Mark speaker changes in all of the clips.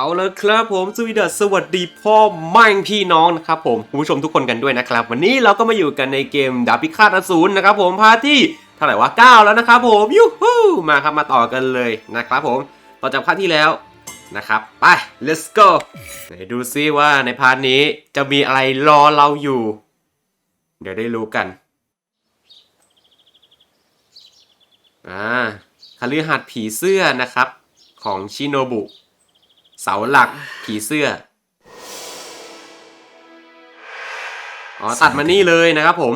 Speaker 1: เอาลยครับผมสวีดัสสวัสดีพ่อแม่งพี่น้องนะครับผมคุณผู้ชมทุกคนกันด้วยนะครับ วันนี้เราก็มาอยู่กันในเกมดาบพิฆาตอสูรนะครับผมพาร์ทที่เท่าไหร่วะ9แล้วนะครับผมยูฮูมาครับมาต่อกันเลยนะครับผมต่อจากพาร์ทที่แล้วนะครับไป let's go ไหนดูซิว่าในพาร์ทนี้จะมีอะไรรอเราอยู่ เดี๋ยวได้รู้กันอ่าคฤหัสถ์ผีเสื้อนะครับ ของชิโนบุ เสาหลักผีเสื้อ อ๋อ ตัดมานี่เลยนะครับผม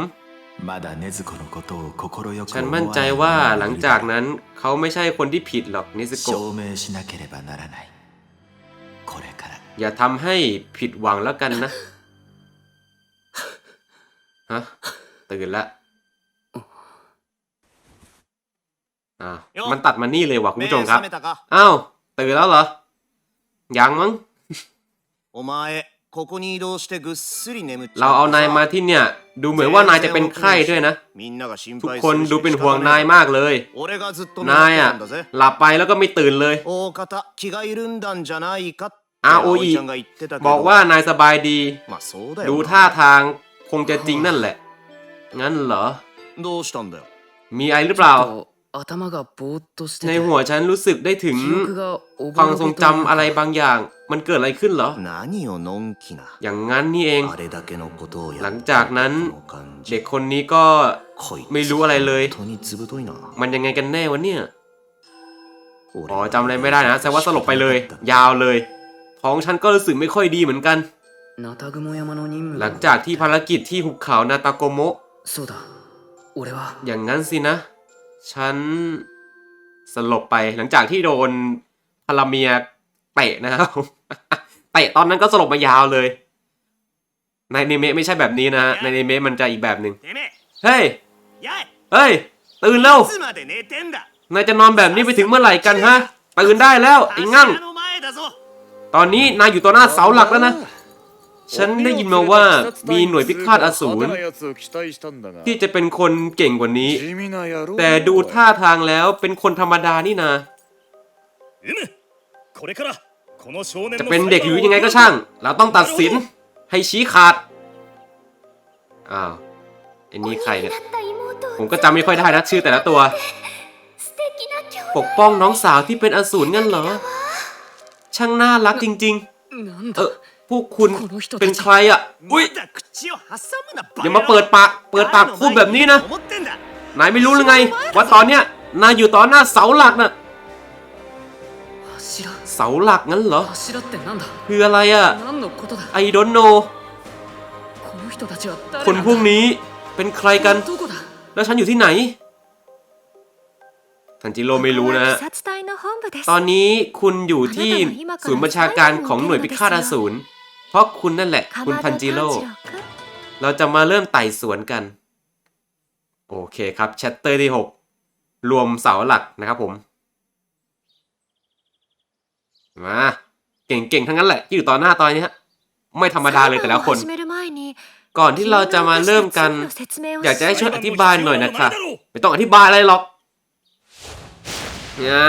Speaker 1: ฉันมั่นใจว่าหลังจากนั้นเขาไม่ใช่คนที่ผิดหรอกนิซโกะอย่าทำให้ผิดหวังแล้วกันนะ ฮะ ตื่นละอ่ามันตัดมานี่เลยว่ะคุณผู้ชมครับ อ้าว ตื่นแล้วเหรอ ยังมั้งเราเอานายมาที่เนี่ย ดูเหมือนว่านายจะเป็นไข้ด้วยนะ ทุกคนดูเป็นห่วงนายมากเลย นายอะ หลับไปแล้วก็ไม่ตื่นเลย
Speaker 2: อาโออี
Speaker 1: บอกว่านายสบายดี ดูท่าทางคงจะจริงนั่นแหละ งั้นเหรอ มีไอหรือเปล่า
Speaker 3: 頭がぼーっとして
Speaker 1: ใน
Speaker 3: て
Speaker 1: หัวฉันรู้สึกได้ถึง
Speaker 3: 記憶がお
Speaker 1: ความ
Speaker 3: ぼろ
Speaker 1: ทรง
Speaker 3: げと
Speaker 1: จำ
Speaker 3: いう
Speaker 1: อะไร
Speaker 3: か
Speaker 1: บางอย่าง มันเกิดอะไรขึ้นเหรอ
Speaker 2: 何よのんきな
Speaker 1: อย่างนั้นนี่เอง
Speaker 2: あれだけのことをや
Speaker 1: หลังจากนั้น
Speaker 2: この感じ
Speaker 1: เด็กคนนี้ก็
Speaker 2: こいつ
Speaker 1: ไม่รู้อะไรเลย
Speaker 2: 本当にずぶといな
Speaker 1: มันยังไงกันแน่วะเนี่ย
Speaker 2: 俺
Speaker 1: อ๋อจำอะไรไม่ได้นะแสดงว่าสลบไปเลย ยาวเลย ท้องฉันก็รู้สึกไม่ค่อยดีเหมือนกัน
Speaker 3: ナタグモ山の任務
Speaker 1: หลังจากที่ภารกิจที่หุบเขานาตาโกโมะ
Speaker 3: そうだ俺は
Speaker 1: อย่างนั้นสินะ ฉันสลบไปหลังจากที่โดนพลาเมียเตะนะครับเตะตอนนั้นก็สลบมายาวเลย ในเนเมะไม่ใช่แบบนี้นะ ในเนเมะมันจะอีกแบบหนึ่งเฮ้ย เฮ้ย ตื่นแล้วนายจะนอนแบบนี้ไปถึงเมื่อไหร่กันฮะ ตื่นได้แล้วไอ้งั่งตอนนี้นายอยู่ต่อหน้าเสาหลักแล้วนะ ฉันได้ยินมาว่ามีหน่วยพิฆาตอสูรที่จะเป็นคนเก่งกว่านี้ แต่ดูท่า
Speaker 4: ทา
Speaker 1: งแล้วเป็นคนธรรมดานี่นะจะเป็นเด็กหรือยังไงก็ช่าง เราต้องตัดสินให้ชี้ขาด อ้าวไอ้นี่ใครเนี่ย ผมก็จำไม่ค่อยได้นะชื่อแต่ละตัว ปกป้องน้องสาวที่เป็นอสูรงั้นเหรอ ช่างน่ารักจริง ๆ เออพวกคุณเป็นใครอะ อุ้ยอย่ามาเปิดปาก เปิดปากพูดแบบนี้นะ นายไม่รู้หรือไง ว่าตอนเนี้ยนายอยู่ต่อหน้าเสาหลักน่ะ เสาหลักงั้นเหรอ คืออะไรอะ
Speaker 3: ไอดอนโน
Speaker 1: คนพวกนี้เป็นใครกัน แล้วฉันอยู่ที่ไหนทันจิโร่ไม่รู้นะ ตอนนี้คุณอยู่ที่ศูนย์บัญชาการของหน่วยพิฆาตอสูรเพราะคุณนั่นแหละ คุณทันจิโร่เราจะมาเริ่มไต่สวนกัน โอเคครับแชตเตอร์ที่ 6 รวมเสาหลักนะครับผม มาเก่งๆ ทั้งนั้นแหละที่อยู่ต่อหน้าตอนนี้ฮะไม่ธรรมดาเลยแต่ละคน ก่อนที่เราจะมาเริ่มกัน อยากจะให้ช่วยอธิบายหน่อยนะคะไม่ต้องอธิบายอะไรหรอก เนี่ย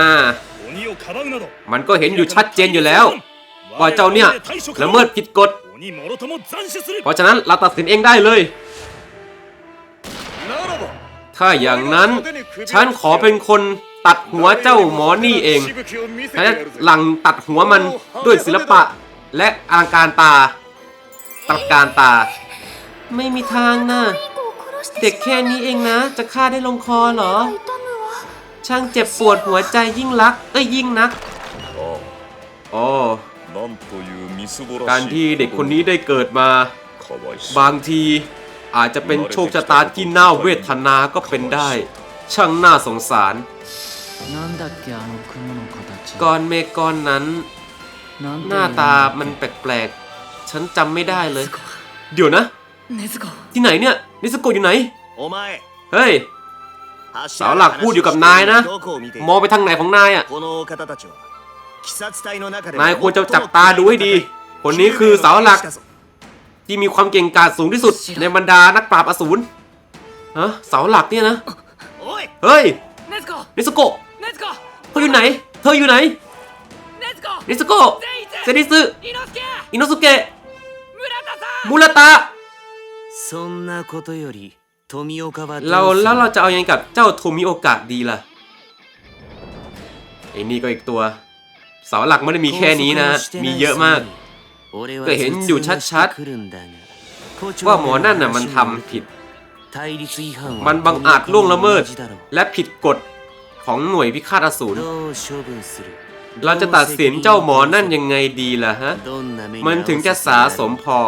Speaker 1: มันก็เห็นอยู่ชัดเจนอยู่แล้วว่าเจ้าเนี่ยละเมิดผิดกฎ เพราะฉะนั้นเราตัดสินเองได้เลย ถ้าอย่างนั้นฉันขอเป็นคนตัดหัวเจ้าหมอนี่เองและหลังตัดหัวมันด้วยศิลปะและอาการตาตัดการตา ไม่มีทางนะ เด็กแค่นี้เองนะ จะฆ่าได้ลงคอเหรอ ช่างเจ็บปวดหัวใจยิ่งรัก เอ้ยยิ่งนักอการที่เด็กคนนี้ได้เกิดมา บางทีอาจจะเป็นโชคชะตาที่น่าเวทนาก็เป็นได้ ช่างน่าสงสาร ก้อนเมฆก้อนนั้น หน้าตามันแปลกๆ ฉันจำไม่ได้เลย เดี๋ยวนะ ที่ไหนเนี่ย นิสโกอยู่ไหน เฮ้ย เสาหลักพูดอยู่กับนายนะ
Speaker 2: どこを見ている
Speaker 1: มองไปทางไหนของนายอ่ะ
Speaker 2: このお方たちは鬼殺隊の中で
Speaker 1: นายควรจะจับตาดูให้ดี คนนี้คือเสาหลัก ที่มีความเก่งกาจสูงที่สุด ในบรรดานักปราบอสูรฮะเสาหลักเนี่ยนะ
Speaker 2: おい
Speaker 1: เฮ้ย
Speaker 3: 禰豆子
Speaker 1: นิสโกะ
Speaker 3: 禰豆子
Speaker 1: เธออยู่ไหน เธออยู่ไหน
Speaker 3: 禰豆子
Speaker 1: นิสโกะ
Speaker 3: 全員
Speaker 1: เซนิสึอินโนสุเกะมุราตะ
Speaker 2: そんなことより富岡は
Speaker 1: เราแล้วเราจะเอาอยังกับเจ้าโทมิโอกะดีล่ะไอ้นี่ก็อีกตัว เสาหลักไม่ได้มีแค่นี้นะ มีเยอะมากก็เห็นอยู่ชัดๆ ว่าหมอนั่นน่ะมันทำผิด มันบังอาจล่วงละเมิด และผิดกฎของหน่วยพิฆาตอสูรเราจะตัดสินเจ้าหมอนั่นยังไงดีล่ะฮะ มันถึงจะสาสมพอ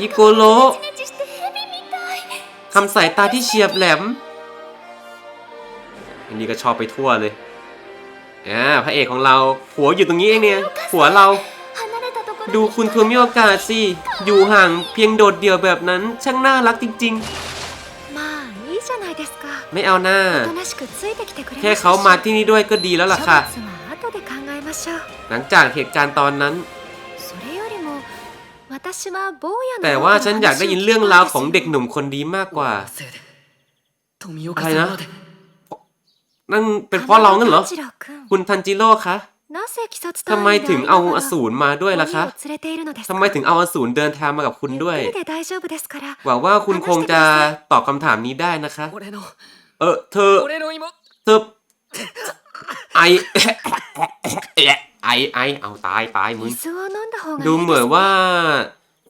Speaker 1: อิโกโร ทำสายตาที่เฉียบแหลม อันนี้ก็ชอบไปทั่วเลยอ่าพระเอกของเราผัวอยู่ตรงนี้เองเนี่ยผัวเรา ดูคุณทัวมิโอกาสิ อยู่ห่างเพียงโดดเดี่ยวแบบนั้น ช่างน่ารักจริง ๆ ไม่เอาหน้า แค่เขามาที่นี่ด้วยก็ดีแล้วล่ะค่ะ หลังจากเหตุการณ์ตอนนั้น แต่ว่าฉันอยากได้ยินเรื่องราวของเด็กหนุ่มคนนี้มากกว่า
Speaker 3: อะไรนะ
Speaker 1: นั่นเป็นเพราะเรางั้นเหรอ คุณทันจิโร่คะทำไมถึงเอาอสูรมาด้วยล่ะคะทำไมถึงเอาอสูรเดินทางมากับคุณด้วย หวังว่าคุณคงจะตอบคำถามนี้ได้นะคะ เออเธอ เธอ ไอไอไอเอาตายตายมึงดูเหมือนว่า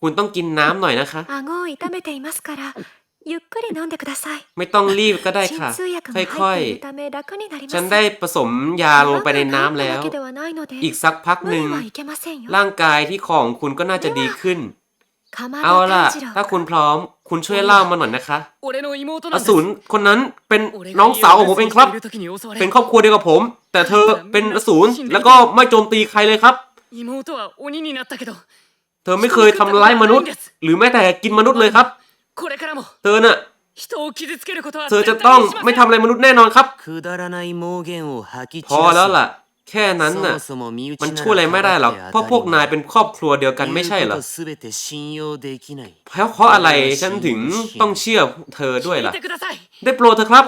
Speaker 1: คุณต้องกินน้ำหน่อยนะคะไม่ต้องรีบก็ได้ค่ะ ค่อยๆ ฉันได้ผสมยาลงไปในน้ำแล้ว อีกสักพักหนึ่ง ร่างกายที่ของคุณก็น่าจะดีขึ้น เอาล่ะ ถ้าคุณพร้อม คุณช่วยเล่ามาหน่อยนะคะอสูรคนนั้นเป็นน้องสาวของผมเองครับ เป็นครอบครัวเดียวกับผม แต่เธอเป็นอสูรแล้วก็ไม่โจมตีใครเลยครับ เธอไม่เคยทำร้ายมนุษย์ หรือแม้แต่กินมนุษย์เลยครับ เธอน่ะเธอจะต้องไม่ทำอะไรมนุษย์แน่นอนครับ พอแล้วล่ะ แค่นั้นน่ะ มันช่วยอะไรไม่ได้หรอกเพราะพวกนายเป็นครอบครัวเดียวกันไม่ใช่หรอ
Speaker 2: แล้ว
Speaker 1: เพราะอะไรฉันถึงต้องเชื่อเธอด้วยล่ะ ได้โปรดเธอครับ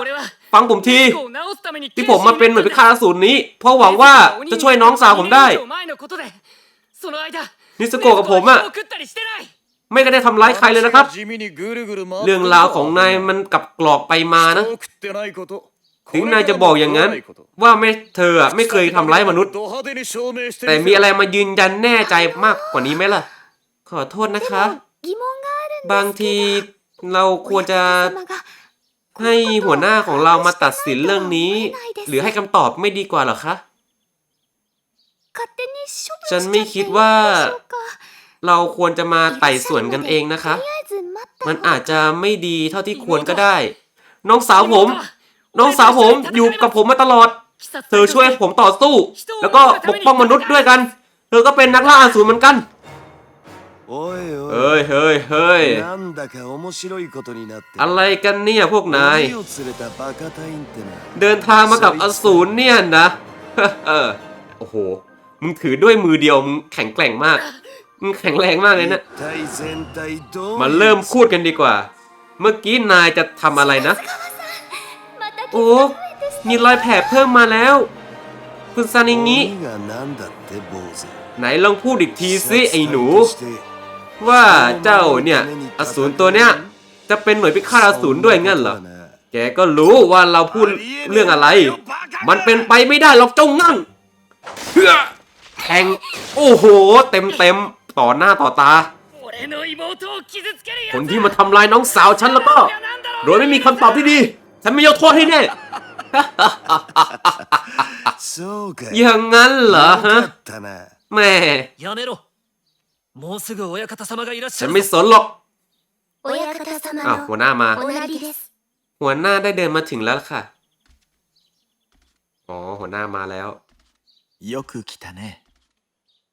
Speaker 1: ฟังผมที ที่ผมมาเป็นเหมือนพิฆารศูนย์นี้ เพราะหวังว่าจะช่วยน้องสาวผมได้นิสโกกับผมอะไม่ก็ได้ทำร้ายใครเลยนะครับ เรื่องราวของนายมันกลับกรอกไปมานะ ถึงนายจะบอกอย่างนั้น ว่าไม่เธอไม่เคยทำร้ายมนุษย์ แต่มีอะไรมายืนยันแน่ใจมากกว่านี้ไหมล่ะ ขอโทษนะคะ บางทีเราควรจะให้หัวหน้าของเรามาตัดสินเรื่องนี้ หรือให้คำตอบไม่ดีกว่าหรอคะ ฉันไม่คิดว่า เราควรจะมาไต่สวนกันเองนะคะ มันอาจจะไม่ดีเท่าที่ควรก็ได้ น้องสาวผม น้องสาวผมอยู่กับผมมาตลอด เธอช่วยผมต่อสู้ แล้วก็ปกป้องมนุษย์ด้วยกัน เธอก็เป็นนักล่าอสูรเหมือนกันเฮ้ยเฮ้ยเฮ้ยอะไรกันเนี่ยพวกนาย เดินทางมากับอสูรเนี่ยนะโอ้โห มึงถือด้วยมือเดียวมึงแข็งแกร่งมาก มึงแข็งแรงมากเลยนะ มาเริ่มพูดกันดีกว่า เมื่อกี้นายจะทำอะไรนะ โอ้ มีรอยแผลเพิ่มมาแล้ว คุณซานิงิไหนลองพูดอีกทีสิไอ้หนู ว่าเจ้าเนี่ยอสูรตัวเนี้ยจะเป็นหน่วยพิฆาตอสูรด้วยงั้นเหรอ แกก็รู้ว่าเราพูดเรื่องอะไร มันเป็นไปไม่ได้หรอกเจ้างั่งแทง โอ้โห เต็มเต็มต่อหน้าต่อตา คนที่มาทำลายน้องสาวฉันแล้วก็ โดยไม่มีคำตอบที่ดี ฉันไม่ยกโทษให้แน่
Speaker 5: そうか
Speaker 1: อย่างนั้นเหรอ
Speaker 5: よ
Speaker 1: ฮะ
Speaker 5: かったな
Speaker 1: แม่
Speaker 6: やめろもうすぐ親方様がいらっし
Speaker 1: ฉั
Speaker 6: ゃ
Speaker 1: น
Speaker 6: る
Speaker 1: ไม่สนหรอก
Speaker 4: 親方様
Speaker 1: อ้าวหัวหน้ามา
Speaker 4: おなりです
Speaker 1: หัวหน้าได้เดินมาถึงแล้วค่ะ อ๋อ หัวหน้ามาแล้ว
Speaker 7: よく来たね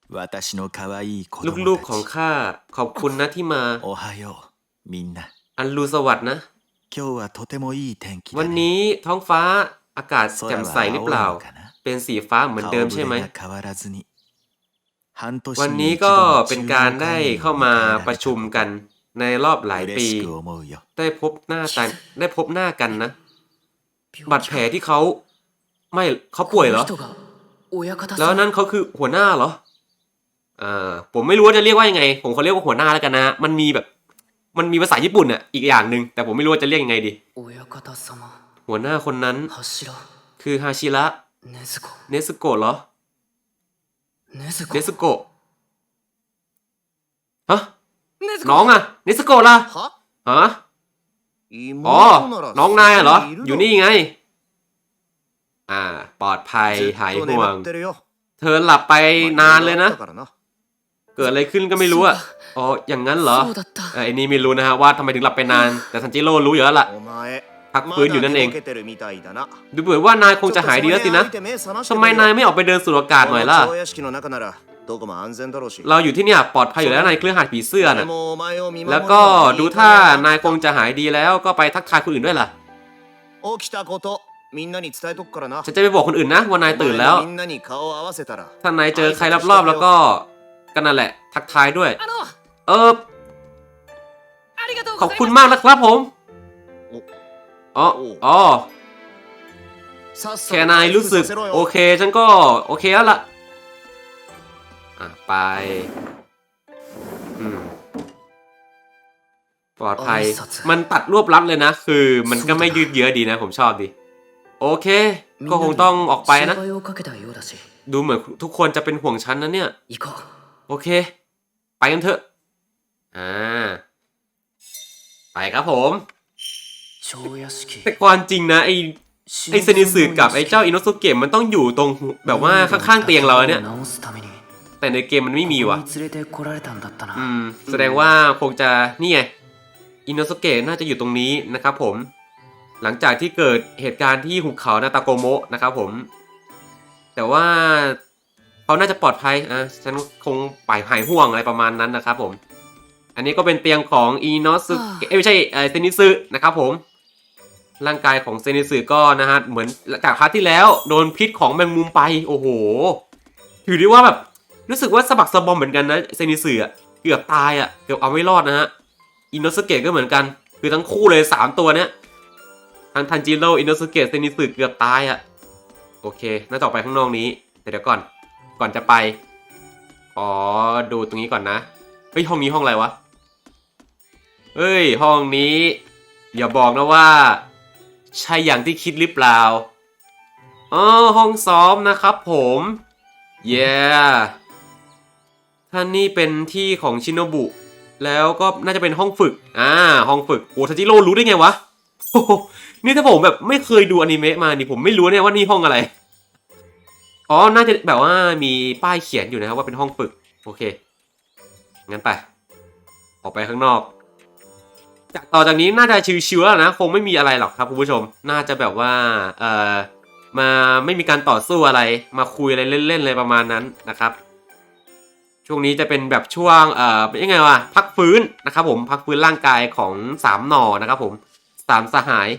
Speaker 7: 私の可愛い子供
Speaker 1: ลูกๆ
Speaker 7: た
Speaker 1: ของ
Speaker 7: ち
Speaker 1: ข้า ขอบคุณนะที่มา
Speaker 7: おはようみんな
Speaker 1: อันรูสวัสดนะ
Speaker 7: 今日はとてもいい天気
Speaker 1: วัน
Speaker 7: だね
Speaker 1: นี้ท้องฟ้าอากาศแจ่มใสหรือเปล่า
Speaker 7: 空は青いのかな
Speaker 1: เป็นสีฟ้าเหมือนเดิมใช่ไหม
Speaker 7: 顔ぶれが変わらずに半年
Speaker 1: วัน
Speaker 7: に
Speaker 1: นี้
Speaker 7: 一
Speaker 1: ก็
Speaker 7: 度の
Speaker 1: เป็น
Speaker 7: 中
Speaker 1: การ
Speaker 7: 央
Speaker 1: ได้
Speaker 7: 会議
Speaker 1: เข้า
Speaker 7: を
Speaker 1: มา
Speaker 7: 迎えられた
Speaker 1: ประชุมกันในรอบหลายปี
Speaker 7: 嬉しく思うよ
Speaker 1: ได้พบหน้ากันได้พบหน้ากันนะ บาดแผลที่เขา ไม่เขาป่วยเหรอ
Speaker 3: この人が 親方
Speaker 1: แล้ว
Speaker 3: さん
Speaker 1: นั่นเขาคือหัวหน้าเหรอ อ่า ผมไม่รู้ว่าจะเรียกว่ายังไง ผมเขาเรียกว่าหัวหน้าแล้วกันนะ มันมีแบบ มันมีภาษาญี่ปุ่นอะอีกอย่างหนึ่งแต่ผมไม่รู้ว่าจะเรียกยังไงดี หัวหน้าคนนั้น คือฮาชิระเนสโกะเหรอเนสโกะฮะน้องอะเนสโกะล่ะฮะอ๋อ น้องนายเหรอ อยู่นี่ไง อ่า ปลอดภัย หายห่วง เธอหลับไปนานเลยนะ เกิดอะไรขึ้นก็ไม่รู้อะ อ๋อ อย่างนั้นเหรอ
Speaker 3: そうだった
Speaker 1: เออไอ้นี่ไม่รู้นะฮะว่าทำไมถึงหลับไปนาน แต่ซันจิโร่รู้อยู่แล้วล่ะ
Speaker 2: お前
Speaker 1: พักฟื้นอยู่นั่นเอง
Speaker 2: まだ寝ぼけてるみたいだな
Speaker 1: ดูเหมือนว่านายคงจะหายดีแล้วสินะ
Speaker 2: ちょっとそれに相手目覚まして
Speaker 1: ทำไมนายไม่ออกไปเดินสู่อากาศหน่อยล่ะ
Speaker 2: この蝶屋敷の中ならどこも安全だろうし
Speaker 1: เราอยู่ที่เนี่ยปลอดภัยอยู่แล้วในเครือข่ายผีเสื้อ
Speaker 2: で
Speaker 1: น่ะ
Speaker 2: もお前を見守る
Speaker 1: แล้วก็ดูถ้านายคงจะหายดีแล้วก็ไปทักทายคนอื่นด้วยล่ะ
Speaker 2: 起きたことみんなに伝えとくからな
Speaker 1: ฉันจะไปบอกคนอื่นนะว่านายตื่นแล้ว
Speaker 2: みんなに顔を合わせたら
Speaker 1: ถ้านายเจอใครรอบๆแล้วก็ก็นั่นแหละ ทักทายด้วย
Speaker 3: あの
Speaker 1: เออขอบคุณมากนะครับผม อ๋ออ๋อแค่นายรู้สึก โอเค ฉันก็ โอเคแล้วล่ะ อะ ไปปลอดภัย มันตัดรวบลัดเลยนะ คือมันก็ไม่ยืดเยื้อดีนะ ผมชอบดี โอเค ก็คงต้องออกไปนะ ดูเหมือนทุกคนจะเป็นห่วงฉันนะเนี่ย โอเค ไปกันเถอะ อ่า ไปครับผมแต่ความจริงนะไอไอเซนิสึกับไอเจ้าอินโนสุเกะมันต้องอยู่ตรงแบบว่าข้างๆเตียงเราเนี่ย แต่ในเกมมันไม่มีว่ะอืมแสดงว่าคงจะนี่ไงอินโนสุเกะน่าจะอยู่ตรงนี้นะครับผม หลังจากที่เกิดเหตุการณ์ที่หุบเขานาตาโกโมะนะครับผม แต่ว่าเขาน่าจะปลอดภัยอะฉันคงปล่อยหายห่วงอะไรประมาณนั้นนะครับผม อันนี้ก็เป็นเตียงของอินโนสุเกะเอ้ยไม่ใช่เออเซนิสึนะครับผม ร่างกายของเซนิสึก็นะฮะเหมือนจากพาร์ทที่แล้วโดนพิษของแมงมุมไปโอ้โหถือได้ว่าแบบรู้สึกว่าสะบักสะบอมเหมือนกันนะเซนิสึอะเกือบตายอะเกือบเอาไม่รอดนะฮะอินโนสเกะก็เหมือนกัน คือทั้งคู่เลยสามตัวเนี้ยทั้งทันจิโร่อินโนสเกะเซนิสึเกือบตายอะโอเคน่าจะออกไปข้างนอกนี้แต่เดี๋ยวก่อน ก่อนจะไปอ๋อดูตรงนี้ก่อนนะ เฮ้ยห้องนี้ห้องอะไรวะ เฮ้ยห้องนี้ อย่าบอกนะว่า ใช่อย่างที่คิดหรือเปล่าอ๋อห้องซ้อมนะครับผมเย้ท่านนี่เป็นที่ของชินโนบุ แล้วก็น่าจะเป็นห้องฝึก อ่า ห้องฝึก โอ้ทัจิโร่รู้ได้ไงวะโอ้นี่ถ้าผมแบบไม่เคยดูอนิเมะมานี่ผมไม่รู้เนี่ยว่านี่ห้องอะไร อ๋อ น่าจะแบบว่ามีป้ายเขียนอยู่นะครับว่าเป็นห้องฝึก โอเค งั้นไป ออกไปข้างนอก จากต่อจากนี้น่าจะชิวๆแล้วนะ คงไม่มีอะไรหรอกครับคุณผู้ชม น่าจะแบบว่า เอ่อ มาไม่มีการต่อสู้อะไร มาคุยอะไรเล่นๆอะไรประมาณนั้นนะครับ ช่วงนี้จะเป็นแบบช่วง เอ่อ ยังไงวะ พักฟื้นนะครับผม พักฟื้นร่างกายของสามหน่อนะครับผมสามสหาย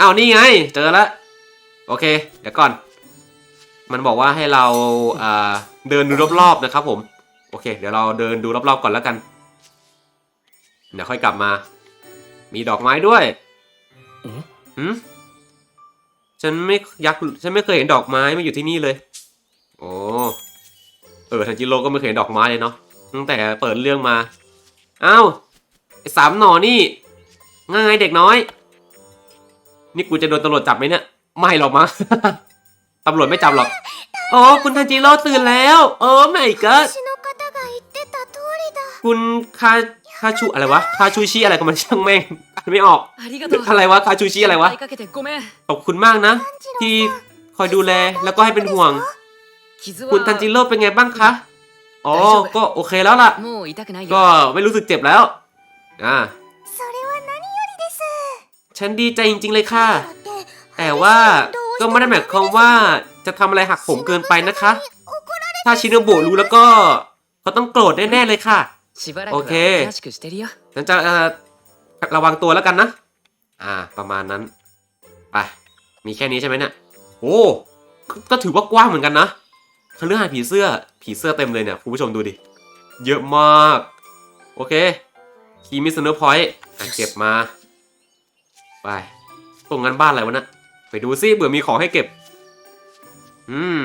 Speaker 1: อ้าวนี่ไง เจอแล้วโอเค เดี๋ยวก่อน มันบอกว่าให้เราเเดินดูรอบๆนะครับผม โอเค เดี๋ยวเราเดินดูรอบๆก่อนแล้วกัน เดี๋ยวค่อยกลับมา มีดอกไม้ด้วยหืมฉันไม่ยักษ์ฉันไม่เคยเห็นดอกไม้มาอยู่ที่นี่เลย โอ้ เออทันจิโร่ก็ไม่เคยเห็นดอกไม้เลยเนาะ ตั้งแต่เปิดเรื่องมา อ้าวไอ้สามหน่อนี่ง่ายเด็กน้อย นี่กูจะโดนตำรวจจับไหมเนี่ย ไม่หรอกมั้ง ตำรวจไม่จับหรอกอ๋อคุณทันจิโร่ตื่นแล้ว โอ้ไม่ก็ คุณคาคาชูอะไรวะคาชูชิอะไรก็มันช่างแม่งไม่ออก อะไรวะคาชูชิอะไรวะ ขอบคุณมากนะ ที่คอยดูแลแล้วก็ให้เป็นห่วง คุณทันจิโร่เป็นไงบ้างคะ อ๋อ ก็โอเคแล้วล่ะ ก็ไม่รู้สึกเจ็บแล้ว อ่าฉันดีใจจริง ๆ เลยค่ะ แต่ว่าก็ไม่ได้หมายความว่าจะทำอะไรหักผมเกินไปนะคะ ถ้าชินโนบุรู้แล้วก็เขาต้องโกรธแน่ ๆ เลยค่ะ
Speaker 3: しばらくは
Speaker 1: オッケー
Speaker 3: おとなしくしてるよ
Speaker 1: ฉันจะเอ่อระวังตัวแล้วกันนะ อ่า ประมาณนั้น ไป มีแค่นี้ใช่ไหมเนี่ย โอ้ ก็ถือว่ากว้างเหมือนกันนะคฤหาสน์ผีเสื้อ ผีเสื้อเต็มเลยเนี่ย คุณผู้ชมดูดิ เยอะมาก โอเค คีมิสเนอร์พอยต์เก็บมา ไป ตรงนั้นบ้านอะไรวะนะ ไปดูซิเบื่อมีของให้เก็บ อืม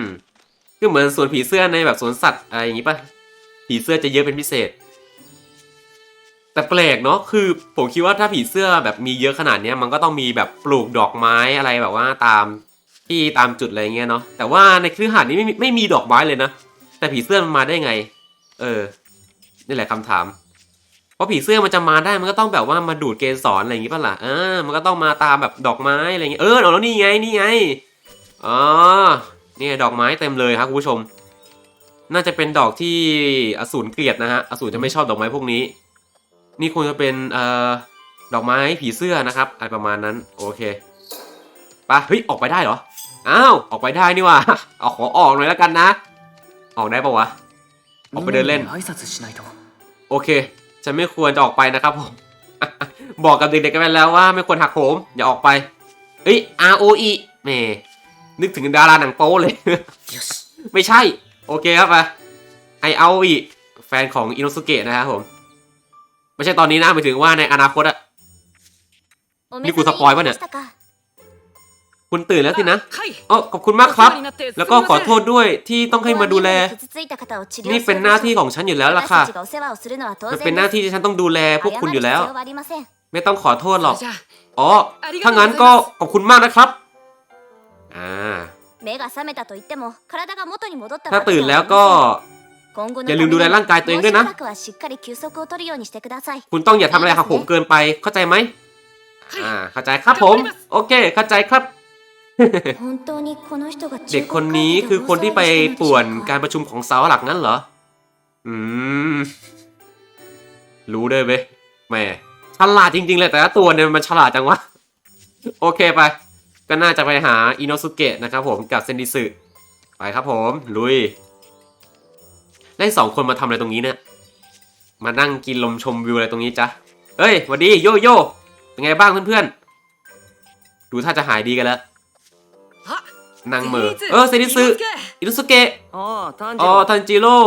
Speaker 1: ก็เหมือนสวนผีเสื้อในแบบสวนสัตว์อะไรอย่างงี้ป่ะ ผีเสื้อจะเยอะเป็นพิเศษ แต่แปลกเนาะคือผมคิดว่าถ้าผีเสื้อแบบมีเยอะขนาดเนี้ยมันก็ต้องมีแบบปลูกดอกไม้อะไรแบบว่าตามที่ตามจุดอะไรเงี้ยเนาะแต่ว่าในคฤหาสน์นี้ไม่มีไม่มีดอกไม้เลยนะแต่ผีเสื้อมันมาได้ไง เออนี่แหละคำถามเพราะผีเสื้อมันจะมาได้มันก็ต้องแบบว่ามาดูดเกสรอะไรอย่างงี้ป่ะล่ะเออมันก็ต้องมาตามแบบดอกไม้อะไรเงี้ยเออเอาแล้วนี่ไงนี่ไงอ๋อเนี่ยดอกไม้เต็มเลยครับคุณผู้ชม น่าจะเป็นดอกที่อสูรเกลียดนะฮะอสูรจะไม่ชอบดอกไม้พวกนี้ นี่ควรจะเป็นเอ่อดอกไม้ผีเสื้อนะครับอะไรประมาณนั้นโอเคปะเฮ้ยออกไปได้เหรออ้าวออกไปได้นี่ว่าเอาขอออกหน่อยแล้วกันนะ ออกได้ปะวะออกไปเดินเล่นโอเคจะไม่ควรจะออกไปนะครับผมบอกกับเด็กๆกันไปแล้วว่าไม่ควรหักโหมอย่าออกไปเอ้ย ROE แหมนึกถึงดาราหนังโป๊เลย ไม่ใช่ โอเคครับไปไอเอาอีแฟนของอินโนสุเกะนะครับผม ไม่ใช่ตอนนี้นะหมายถึงว่าในอนาคตอะ นี่กูสปอยปะเนี่ย คุณตื่นแล้วสินะอ๋อขอบคุณมากครับ แล้วก็ขอโทษด้วยที่ต้องให้มาดูแล นี่เป็นหน้าที่ของฉันอยู่แล้วล่ะค่ะ มันเป็นหน้าที่ที่ฉันต้องดูแลพวกคุณอยู่แล้ว ไม่ต้องขอโทษหรอก อ๋อ ถ้างั้นก็ขอบคุณมากนะครับ อ่าถ้าตื่นแล้วก็ อย่าลืมดูแลร่างกายตัวเองด้วยนะ คุณต้องอย่าทำอะไรหักโหมเกินไป เข้าใจไหมอ่า เข้าใจครับผม โอเค เข้าใจครับ เด็กคนนี้คือคนที่ไปป่วนการประชุมของสาวหลักนั้นเหรอ อืม รู้ได้ไหมว้แม่ฉลาดจริงๆเลยแต่ละตัวเนี่ยมันฉลาดจังวะ โอเคไป ก็น่าจะไปหาอินโนสุเกะนะครับผมกับเซนดิสึไปครับผม ลุย ได้สองคนมาทำอะไรตรงนี้เนี่ย มานั่งกินลมชมวิวอะไรตรงนี้จ้ะเฮ้ยหวัสดีโยโย่เป็นไงบ้างเพื่อนๆ ดูท่าจะหายดีกันแล้วนางเมอเออเซนิ
Speaker 3: ซึ
Speaker 1: อินุสเกะอ๋อทันจิโร่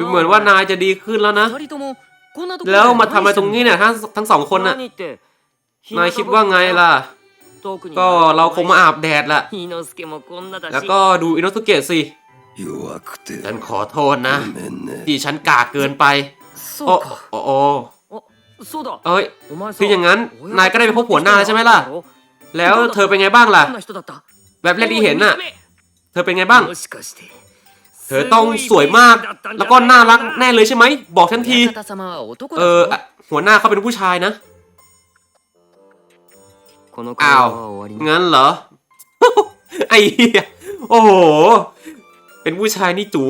Speaker 1: ดูเหมือนว่านายจะดีขึ้นแล้วนะ แล้วมาทำอะไรตรงนี้เนี่ยทั้งทั้งสองคนน่ะนายคิดว่าไงล่ะ ก็เราคงมาอาบแดดละแล้วก็ดูอินุสเกะสิ ฉันขอโทษนะ ที่ฉันกากเกินไป โอ้โอ้โอเอ้ยคืออย่างนั้น นายก็ได้ไปพบหัวหน้าใช่ไหมล่ะ แล้วเธอเป็นไงบ้างล่ะ แบบแรกที่เห็นน่ะ เธอเป็นไงบ้าง เธอต้องสวยมาก แล้วก็น่ารักแน่เลยใช่ไหม บอกฉันที เออ หัวหน้าเขาเป็นผู้ชายนะ
Speaker 8: อ้าว
Speaker 1: งั้นเหรอ ไอ้ โอ้โห เป็นผู้ชายนี่จู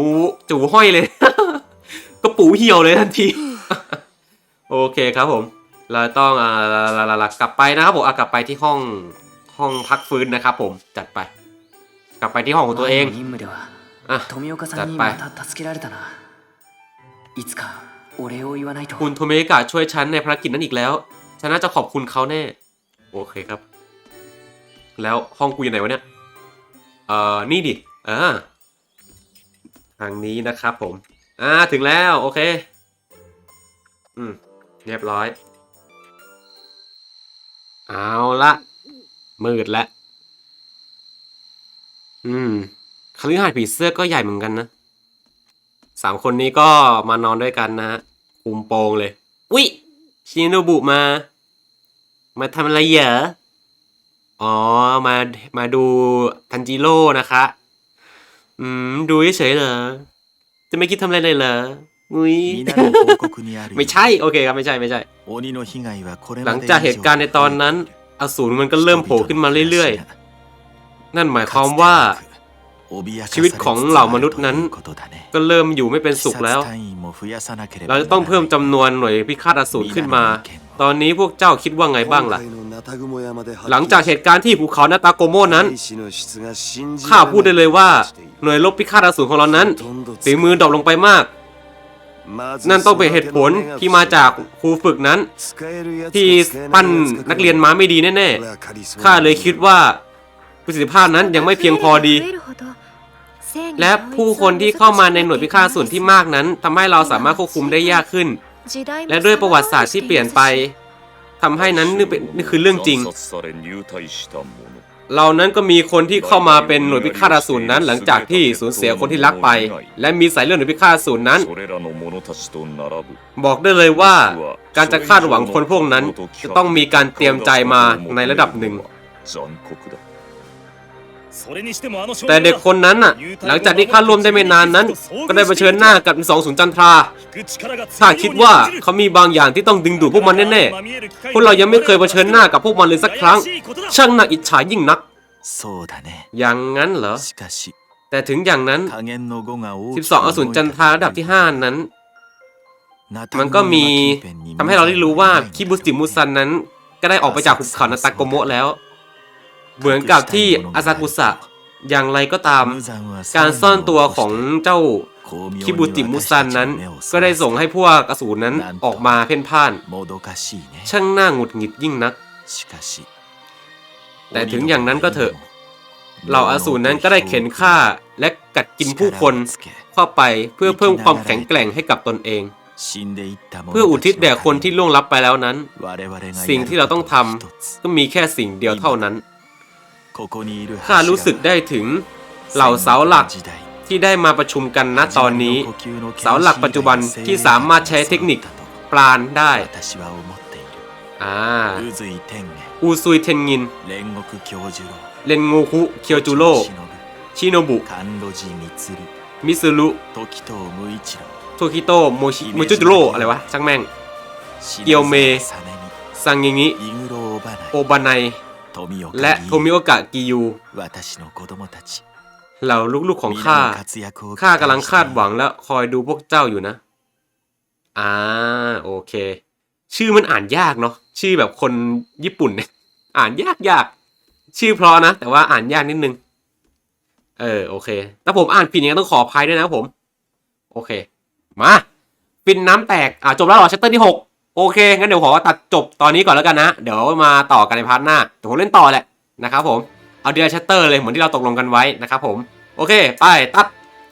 Speaker 1: จูห้อยเลย ก็ปูเหี่ยวเลยทันที โอเคครับผม เราต้องอ่ากลับไปนะครับผมกลับไปที่ห้องห้องพักฟื้นนะครับผมจัดไป กลับไปที่ห้องของตัวเองจัดไปคุณโทเมกะช่วยฉันในภารกิจนั้นอีกแล้ว ฉันน่าจะขอบคุณเขาแน่ โอเคครับ แล้วห้องกูอยู่ไหนวะเนี่ย เอ่อ นี่ดิอ่า ทางนี้นะครับผม อ่าถึงแล้วโอเค อืม เรียบร้อย เอาละมืดแล้วอืมคฤหาสน์ผีเสื้อก็ใหญ่เหมือนกันนะสามคนนี้ก็มานอนด้วยกันนะฮะคุมโปงเลย อุ๊ยชินโนบุมา มาทำอะไรเหรออ๋อ มา มาดูทันจิโร่นะคะืม ดูเฉยเหรอ จะไม่คิดทำอะไรเลยเหรออุ้ย ไม่ใช่ โอเคครับ ไม่ใช่ ไม่ใช่ หลังจากเหตุการณ์ในตอนนั้น อสูรมันก็เริ่มโผล่ขึ้นมาเรื่อยๆ นั่นหมายความว่า ชีวิตของเหล่ามนุษย์นั้น ก็เริ่มอยู่ไม่เป็นสุขแล้ว เราจะต้องเพิ่มจำนวนหน่วยพิฆาตอสูรขึ้นมา ตอนนี้พวกเจ้าคิดว่าไงบ้างล่ะ หลังจากเหตุการณ์ที่ภูเขานาตาโกโมนั้น ข้าพูดได้เลยว่า หน่วยรบพิฆาตอสูรของเรานั้นฝีมือดรอปลงไปมาก นั่นต้องเป็นเหตุผลที่มาจากครูฝึกนั้น ที่ปั้นนักเรียนม้าไม่ดีแน่ๆข้าเลยคิดว่าประสิทธิภาพนั้นยังไม่เพียงพอดี และผู้คนที่เข้ามาในหน่วยพิฆาตอสูรที่มากนั้นทำให้เราสามารถควบคุมได้ยากขึ้น และด้วยประวัติศาสตร์ที่เปลี่ยนไปทำให้นั้นนี่เป็นนี่คือเรื่องจริง เหล่านั้นก็มีคนที่เข้ามาเป็นหน่วยพิฆาตอสูรนั้น หลังจากที่สูญเสียคนที่รักไป และมีสายเลือดหน่วยพิฆาตอสูรนั้น บอกได้เลยว่าการจะคาดหวังคนพวกนั้นจะต้องมีการเตรียมใจมาในระดับหนึ่ง แต่เด็กคนนั้นน่ะ หลังจากที่ข้าร่วมได้ไม่นานนั้น ก็ได้เผชิญหน้ากับสองสูนจันทราข้าคิดว่าเขามีบางอย่างที่ต้องดึงดูดพวกมันแน่ๆพวกเรายังไม่เคยเผชิญหน้ากับพวกมันเลยสักครั้ง ช่างน่าอิจฉายิ่งนักอย่างนั้นเหรอ แต่ถึงอย่างนั้น 12 อสูรจันทราระดับที่ 5 นั้น มันก็มีทำให้เราได้รู้ว่าคิบุสติมุซันนั้น ก็ได้ออกไปจากหุบเขานาตาโกโมะแล้ว เหมือนกับที่อาซากุสะอย่างไรก็ตาม การซ่อนตัวของเจ้าคิบุติมุซันนั้น ก็ได้ส่งให้พวกอสูรนั้นออกมาเพ่นพ่าน ช่างน่าหงุดหงิดยิ่งนัก แต่ถึงอย่างนั้นก็เถอะเหล่าอสูรนั้นก็ได้เข็นฆ่าและกัดกินผู้คนเข้าไปเพื่อเพิ่มความแข็งแกร่งให้กับตนเอง เพื่ออุทิศแด่คนที่ล่วงลับไปแล้วนั้น สิ่งที่เราต้องทำก็มีแค่สิ่งเดียวเท่านั้น ข้ารู้สึกได้ถึงเหล่าเสาหลักที่ได้มาประชุมกันณตอนนี้ เสาหลักปัจจุบันที่สามารถใช้เทคนิคปราณได้อ่าอูซุยเทนงินเลนงูคุเคียวจูโร่ชิโนบุ มิซึรุโทคิโตโมชิมุจุโร่อะไรวะช่างแม่ง เกียวเม ซังงิงิโอบานา
Speaker 7: ย
Speaker 1: และโทมิโอกะกิยูเหล่าลูกๆของข้าข้ากำลังคาดหวังและคอยดูพวกเจ้าอยู่นะอ่าโอเค ชื่อมันอ่านยากเนาะชื่อแบบคนญี่ปุ่นเนี่ยอ่านยากยากชื่อพรานะ แต่ว่าอ่านยากนิดนึง เออโอเคถ้าผมอ่านผิดยังต้องขออภัยด้วยนะผม โอเค มา ปินน้ำแตกอ่าจบแล้วหรอชัตเตอร์ที่หก โอเค งั้นเดี๋ยวขอตัดจบตอนนี้ก่อนแล้วกันนะ เดี๋ยวมาต่อกันในพาร์ทหน้าแต่ผมเล่นต่อแหละนะครับผม เอาเดียชัตเตอร์เลยเหมือนที่เราตกลงกันไว้นะครับผม โอเค ไป ตัด